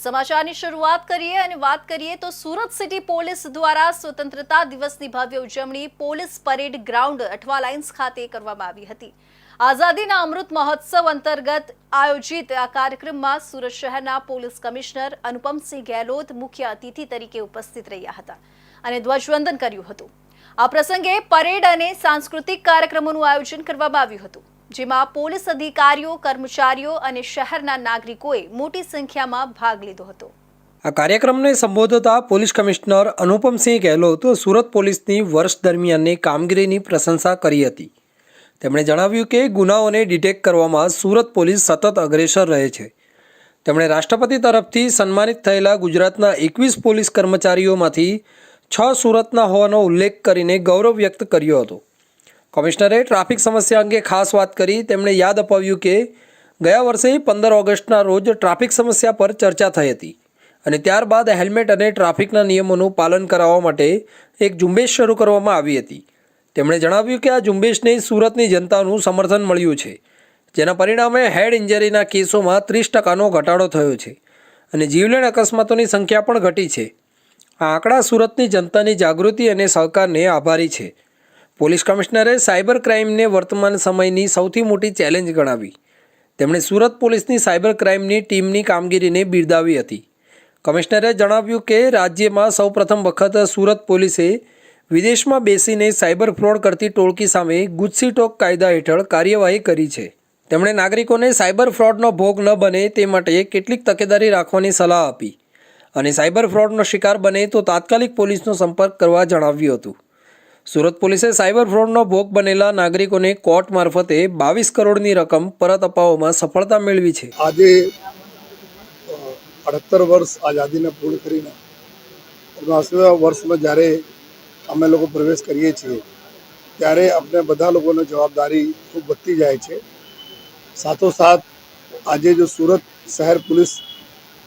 સમાચારની શરૂઆત કરીએ અને વાત કરીએ તો સુરત સિટી પોલીસ દ્વારા સ્વતંત્રતા દિવસની ભવ્ય ઉજવણી police parade ground Athwa lines ખાતે કરવામાં આવી હતી. આઝાદીના અમૃત મહોત્સવ અંતર્ગત આયોજિત આ કાર્યક્રમમાં સુરત શહેરના પોલીસ કમિશનર અનુપમસિંહ ગેહલોત મુખ્ય અતિથિ તરીકે ઉપસ્થિત રહ્યા હતા અને ધ્વજવંદન કર્યું હતું. આ પ્રસંગે પરેડ અને સાંસ્કૃતિક કાર્યક્રમોનું આયોજન કરવામાં આવ્યું હતું. જેમાં પોલીસ અધિકારીઓ, કર્મચારીઓ અને શહેરના નાગરિકોએ મોટી સંખ્યામાં ભાગ લીધો હતો. આ કાર્યક્રમને સંબોધતા પોલીસ કમિશનર અનુપમસિંહ ગેહલોત સુરત પોલીસની વર્ષ દરમિયાનની કામગીરીની પ્રશંસા કરી હતી. તેમણે જણાવ્યું કે ગુનાઓને ડિટેક્ટ કરવામાં સુરત પોલીસ સતત અગ્રેસર રહે છે. તેમણે રાષ્ટ્રપતિ તરફથી સન્માનિત થયેલા ગુજરાતના એકવીસ પોલીસ કર્મચારીઓમાંથી છ સુરતના હોવાનો ઉલ્લેખ કરીને ગૌરવ વ્યક્ત કર્યો હતો. કમિશનરે ટ્રાફિક સમસ્યા અંગે ખાસ વાત કરી. તેમણે યાદ અપાવ્યું કે ગયા વર્ષે પંદર ઓગસ્ટના રોજ ટ્રાફિક સમસ્યા પર ચર્ચા થઈ હતી અને ત્યારબાદ હેલ્મેટ અને ટ્રાફિકના નિયમોનું પાલન કરાવવા માટે એક ઝુંબેશ શરૂ કરવામાં આવી હતી. તેમણે જણાવ્યું કે આ ઝુંબેશને સુરતની જનતાનું સમર્થન મળ્યું છે, જેના પરિણામે હેડ ઇન્જરીના કેસોમાં ત્રીસ ટકાનો ઘટાડો થયો છે અને જીવલેણ અકસ્માતોની સંખ્યા પણ ઘટી છે. આ આંકડા સુરતની જનતાની જાગૃતિ અને સહકારને આભારી છે. પોલીસ કમિશનરે સાયબર ક્રાઇમને વર્તમાન સમયની સૌથી મોટી ચેલેન્જ ગણાવી. તેમણે સુરત પોલીસની સાયબર ક્રાઇમની ટીમની કામગીરીને બિરદાવી હતી. કમિશનરે જણાવ્યું કે રાજ્યમાં સૌપ્રથમ વખત સુરત પોલીસે વિદેશમાં બેસીને સાયબર ફ્રોડ કરતી ટોળકી સામે ગુજસી ટોક કાયદા હેઠળ કાર્યવાહી કરી છે. તેમણે નાગરિકોને સાયબર ફ્રોડનો ભોગ ન બને તે માટે કેટલીક તકેદારી રાખવાની સલાહ આપી અને સાયબર ફ્રોડનો શિકાર બને તો તાત્કાલિક પોલીસનો સંપર્ક કરવા જણાવ્યું હતું. સુરત પોલીસે સાયબર ફ્રોડનો ભોગ બનેલા નાગરિકોને કોર્ટ મારફતે બાવીસ કરોડની રકમ પરત અપાવવામાં સફળતા મેળવી છે. આજે અડતર વર્ષ આઝાદીને પૂર્ણ કરીને વર્ષમાં જ્યારે અમે લોકો પ્રવેશ કરીએ છીએ, ત્યારે આપણે બધા લોકોને જવાબદારી ખૂબ વધતી જાય છે. સાથોસાથ, આજે જો સુરત શહેર પોલીસ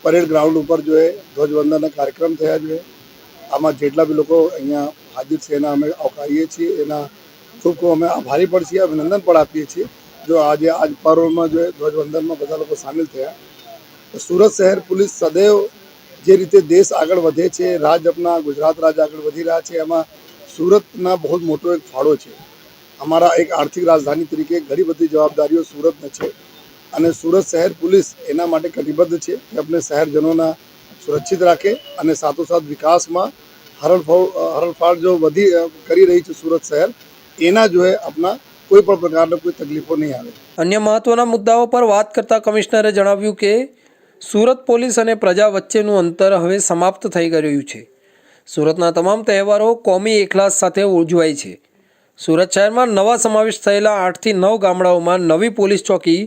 પરેડ ગ્રાઉન્ડ ઉપર જો એ ધ્વજવંદનના કાર્યક્રમ થયા જોઈએ, આમાં જેટલા બી લોકો અહીંયા હાજર છે એના અમે આવકારીએ છીએ. એના ખૂબ ખૂબ અમે આભારી પણ છીએ, અભિનંદન પણ આપીએ છીએ. જો આજે આજ પર્વમાં જો ધ્વજવંદનમાં બધા લોકો સામેલ થયા સુરત શહેર પોલીસ સદૈવ જે રીતે દેશ આગળ વધે છે, રાજ આપણા ગુજરાત રાજ્ય આગળ વધી રહ્યા છે, એમાં સુરતના બહુ મોટો એક ફાળો છે. અમારા એક આર્થિક રાજધાની તરીકે ઘણી બધી જવાબદારીઓ સુરતને છે અને સુરત શહેર પોલીસ એના માટે કટિબદ્ધ છે કે આપણે શહેરજનોના સુરક્ષિત રાખે અને સાથોસાથ વિકાસમાં હરણફાળ હરણફાળ જો વધી કરી રહી છે સુરત શહેર, એના જો એ કોઈ પણ પ્રકારના કોઈ તકલીફો નહીં આવે. અન્ય મહત્વના મુદ્દાઓ પર વાત કરતા કમિશનરે જણાવ્યું કે, સુરત પોલીસ અને પ્રજા વચ્ચેનું અંતર હવે સમાપ્ત થઈ ગયું છે. સુરતના તમામ તહેવારો કોમી એકલાસ સાથે ઉજવાય છે. સુરત શહેરમાં નવા સમાવેશ થયેલા આઠથી નવ ગામડાઓમાં નવી પોલીસ ચોકી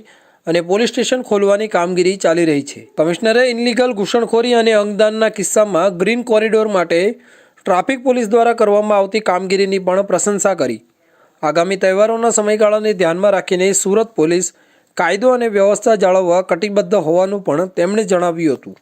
અને પોલીસ સ્ટેશન ખોલવાની કામગીરી ચાલી રહી છે. કમિશનરે ઇનલીગલ ઘૂસણખોરી અને અંગદાનના કિસ્સામાં ગ્રીન કોરિડોર માટે ટ્રાફિક પોલીસ દ્વારા કરવામાં આવતી કામગીરીની પણ પ્રશંસા કરી. આગામી તહેવારોના સમયગાળાને ધ્યાનમાં રાખીને સુરત પોલીસ કાયદો અને વ્યવસ્થા જાળવવા કટિબદ્ધ હોવાનું પણ તેમણે જણાવ્યું હતું.